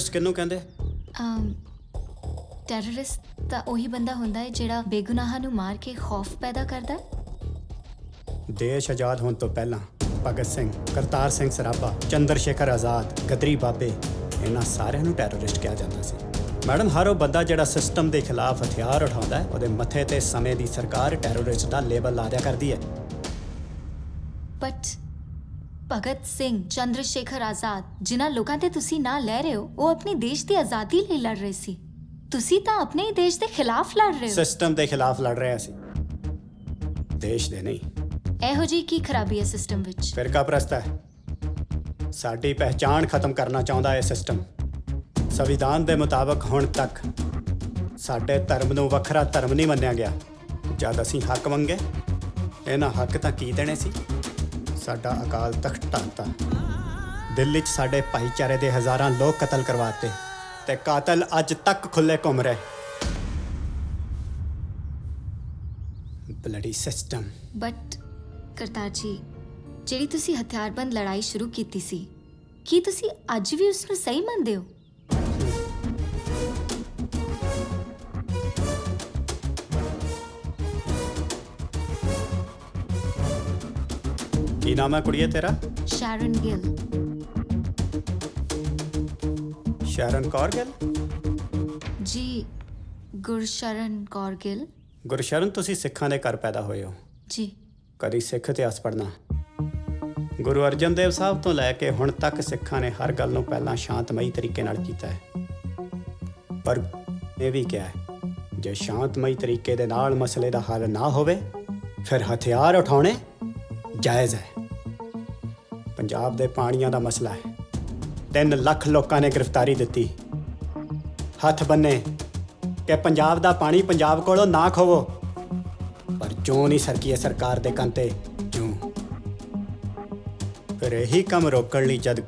Terrorist ਕਿਹਨੂੰ ਕਹਿੰਦੇ? ਅਮ terrorist ਤਾਂ ਉਹੀ ਬੰਦਾ ਹੁੰਦਾ ਹੈ ਜਿਹੜਾ ਬੇਗੁਨਾਹਾਂ ਨੂੰ ਮਾਰ ਕੇ ਖੌਫ ਪੈਦਾ ਕਰਦਾ ਹੈ। ਦੇਸ਼ ਆਜ਼ਾਦ ਹੋਣ ਤੋਂ ਪਹਿਲਾਂ ਭਗਤ ਸਿੰਘ ਕਰਤਾਰ ਸਿੰਘ ਸਰਾਭਾ ਚੰਦਰ ਸ਼ੇਖਰ ਆਜ਼ਾਦ ਗਦਰੀ ਬਾਬੇ ਇਹਨਾਂ ਸਾਰਿਆਂ ਨੂੰ ਟੈਰਰਿਸਟ ਕਿਹਾ ਜਾਂਦਾ ਸੀ। ਮੈਡਮ ਹਰ ਉਹ ਬੰਦਾ ਜਿਹੜਾ ਸਿਸਟਮ ਦੇ ਖਿਲਾਫ ਹਥਿਆਰ ਉਠਾਉਂਦਾ ਹੈ ਉਹਦੇ ਮੱਥੇ ਤੇ ਸਮੇਂ ਦੀ ਸਰਕਾਰ ਟੈਰਰਿਸਟ ਦਾ ਲੇਬਲ ਲਾ ਦਿਆ ਕਰਦੀ ਹੈ। ਬਟ ਭਗਤ ਸਿੰਘ ਚੰਦਰ ਸ਼ੇਖਰ ਆਜ਼ਾਦ ਜਿਨ੍ਹਾਂ ਲੋਕਾਂ ਤੇ ਤੁਸੀਂ ਨਾਂ ਲੈ ਰਹੇ ਹੋ ਉਹ ਆਪਣੇ ਦੇਸ਼ ਦੀ ਆਜ਼ਾਦੀ ਲਈ ਲੜ ਰਹੇ ਸੀ। ਤੁਸੀਂ ਤਾਂ ਆਪਣੇ ਹੀ ਦੇਸ਼ ਦੇ ਖਿਲਾਫ ਲੜ ਰਹੇ ਹੋ। ਸਿਸਟਮ ਦੇ ਖਿਲਾਫ ਲੜ ਰਿਹਾ ਸੀ ਦੇਸ਼ ਦੇ ਨਹੀਂ। ਇਹੋ ਜੀ ਕੀ ਖਰਾਬੀ ਹੈ ਸਿਸਟਮ ਵਿੱਚ? ਫਿਰਕਾ ਪ੍ਰਸਤ ਹੈ? ਸਾਡੀ ਪਹਿਚਾਣ ਖਤਮ ਕਰਨਾ ਚਾਹੁੰਦਾ ਹੈ ਸਿਸਟਮ ਸੰਵਿਧਾਨ ਦੇ ਮੁਤਾਬਕ ਹੁਣ ਤੱਕ ਸਾਡੇ ਧਰਮ ਨੂੰ ਵੱਖਰਾ ਧਰਮ ਨਹੀਂ ਮੰਨਿਆ ਗਿਆ। ਜਦ ਅਸੀਂ ਹੱਕ ਮੰਗੇ ਇਹਨਾਂ ਹੱਕ ਤਾਂ ਕੀ ਦੇਣੇ ਸੀ? ਸਾਡਾ ਅਕਾਲ ਤਖਤ ਢਾਤਾ ਦਿੱਲੀ 'ਚ ਸਾਡੇ ਭਾਈਚਾਰੇ ਦੇ ਹਜ਼ਾਰਾਂ ਲੋਕ ਕਤਲ ਕਰਵਾਤੇ ਤੇ ਕਾਤਲ ਅੱਜ ਤੱਕ ਖੁੱਲੇ ਘੁੰਮ ਰਹੇ। ਬਲੱਡੀ ਸਿਸਟਮ ਬਟ ਕਰਤਾਰ ਜੀ, ਜਿਹੜੀ ਤੁਸੀਂ ਹਥਿਆਰਬੰਦ ਲੜਾਈ ਸ਼ੁਰੂ ਕੀਤੀ ਸੀ, ਕੀ ਤੁਸੀਂ ਅੱਜ ਵੀ ਉਸ ਨੂੰ ਸਹੀ ਮੰਨਦੇ ਹੋ? ਕੀ ਨਾਮ ਹੈ ਕੁੜੀਏ ਤੇਰਾ? ਸ਼ੈਰਨ ਗਿਲ। ਸ਼ਰਨ ਕੌਰ ਗਿੱਲ? ਜੀ ਗੁਰਸ਼ਰਨ ਕੌਰ ਗਿਲ। ਗੁਰਸ਼ਰਨ ਤੁਸੀਂ ਸਿੱਖਾਂ ਦੇ ਘਰ ਪੈਦਾ ਹੋਏ ਹੋ। ਜੀ। ਕਦੀ ਸਿੱਖ ਇਤਿਹਾਸ ਪੜ੍ਹਨਾ? ਗੁਰੂ ਅਰਜਨ ਦੇਵ ਸਾਹਿਬ ਤੋਂ ਲੈ ਕੇ ਹੁਣ ਤੱਕ ਸਿੱਖਾਂ ਨੇ ਹਰ ਗੱਲ ਨੂੰ ਪਹਿਲਾਂ ਸ਼ਾਂਤਮਈ ਤਰੀਕੇ ਨਾਲ ਕੀਤਾ ਹੈ। ਪਰ ਇਹ ਵੀ ਕਿਹਾ ਹੈ ਜੇ ਸ਼ਾਂਤਮਈ ਤਰੀਕੇ ਦੇ ਨਾਲ ਮਸਲੇ ਦਾ ਹੱਲ ਨਾ ਹੋਵੇ ਫਿਰ ਹਥਿਆਰ ਉਠਾਉਣੇ ਜਾਇਜ਼ ਹੈ। ਪੰਜਾਬ ਦੇ ਪਾਣੀਆਂ ਦਾ ਮਸਲਾ ਹੈ। 3 ਲੱਖ ਲੋਕਾਂ ਨੇ ਗ੍ਰਿਫਤਾਰੀ ਦਿੱਤੀ। ਹੱਥ ਬੰਨੇ ਕਿ ਪੰਜਾਬ ਦਾ ਪਾਣੀ ਪੰਜਾਬ ਕੋਲੋਂ ਨਾ ਖੋਵੋ। ਪਰ ਜੋ ਨਹੀਂ ਸਰਕੀ ਹੈ ਸਰਕਾਰ ਦੇ ਕੰਤੇ ਜੂ? ਫਿਰ ਇਹੀ ਕੰਮ ਰੋਕਣ ਲਈ ਜਦ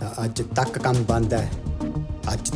ਤਾਂ ਅੱਜ ਤੱਕ ਕੰਮ ਬੰਦ ਹੈ। ਅੱਜ